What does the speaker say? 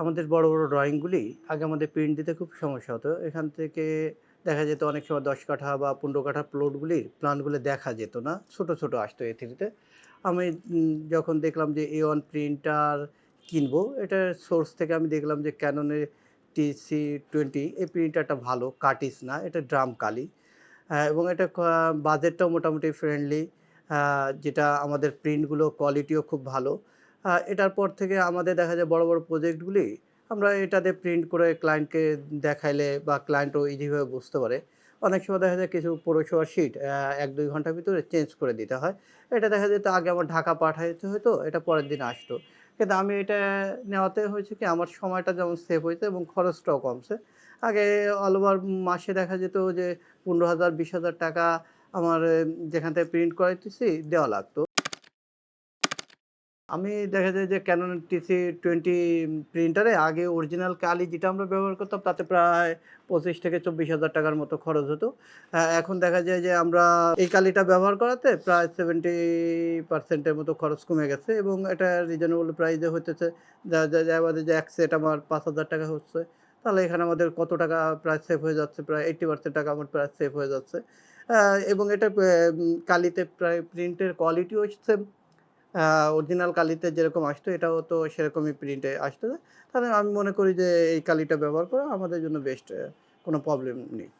আমাদের বড় বড় ড্রয়িংগুলি আগে আমাদের প্রিন্ট দিতে খুব সমস্যা হতো। এখান থেকে দেখা যেত অনেক সময় দশ কাঠা বা পনেরো কাঠা প্লটগুলির প্ল্যানগুলো দেখা যেত না। ছোট ছোট আসতো এ থ্রিতে। আমি যখন দেখলাম যে এ ওয়ান প্রিন্টার কিনবো এটার সোর্স থেকে আমি দেখলাম যে ক্যাননের টিসি টোয়েন্টি এই প্রিন্টারটা ভালো কাটিস না এটা ড্রাম কালি। হ্যাঁ, এবং এটা বাজেটটাও মোটামুটি ফ্রেন্ডলি যেটা আমাদের প্রিন্টগুলো কোয়ালিটিও খুব ভালো। এটার পর থেকে আমাদের দেখা যায় বড় বড় প্রজেক্টগুলি আমরা এটাতে প্রিন্ট করে ক্লায়েন্টকে দেখাইলে বা ক্লায়েন্টও ইজিভাবে বুঝতে পারে। অনেক সময় দেখা যায় কিছু পৌরসভা শিট এক দুই ঘণ্টার ভিতরে চেঞ্জ করে দিতে হয়। এটা দেখা যেত আগে আমার ঢাকা পাঠাইতে হতো এটা পরের দিন আসতো। কিন্তু আমি এটা নেওয়াতে হয়েছে কি, আমার সময়টা যেমন সেভ হয়েছে এবং খরচটাও কমছে। আগে অল ওভার মাসে দেখা যেত যে পনেরো হাজার, বিশ হাজার টাকা আমার যেখান থেকে প্রিন্ট করাইতেছি দেওয়া লাগতো। আমি দেখা যায় যে ক্যানন টিসি টোয়েন্টি প্রিন্টারে আগে অরিজিনাল কালি যেটা আমরা ব্যবহার করতাম, তাতে প্রায় পঁচিশ থেকে চব্বিশ হাজার টাকার মতো খরচ হতো। এখন দেখা যায় যে আমরা এই কালিটা ব্যবহার করাতে প্রায় সেভেন্টি পার্সেন্টের মতো খরচ কমে গেছে এবং এটা রিজনেবল প্রাইসে হতেছে আমাদের যে এক সেট আমার পাঁচ হাজার টাকা হচ্ছে, তাহলে এখানে আমাদের কত টাকা প্রায় সেভ হয়ে যাচ্ছে? প্রায় এইট্টি পার্সেন্ট টাকা আমার প্রায় সেভ হয়ে যাচ্ছে। এবং এটা কালিতে প্রায় প্রিন্টের কোয়ালিটিও হচ্ছে অরিজিনাল কালিতে যেরকম আসতো, এটাও তো সেরকমই প্রিন্টে আসতো তাহলে আমি মনে করি যে এই কালিটা ব্যবহার করা আমাদের জন্য বেস্ট কোনো প্রবলেম নেই।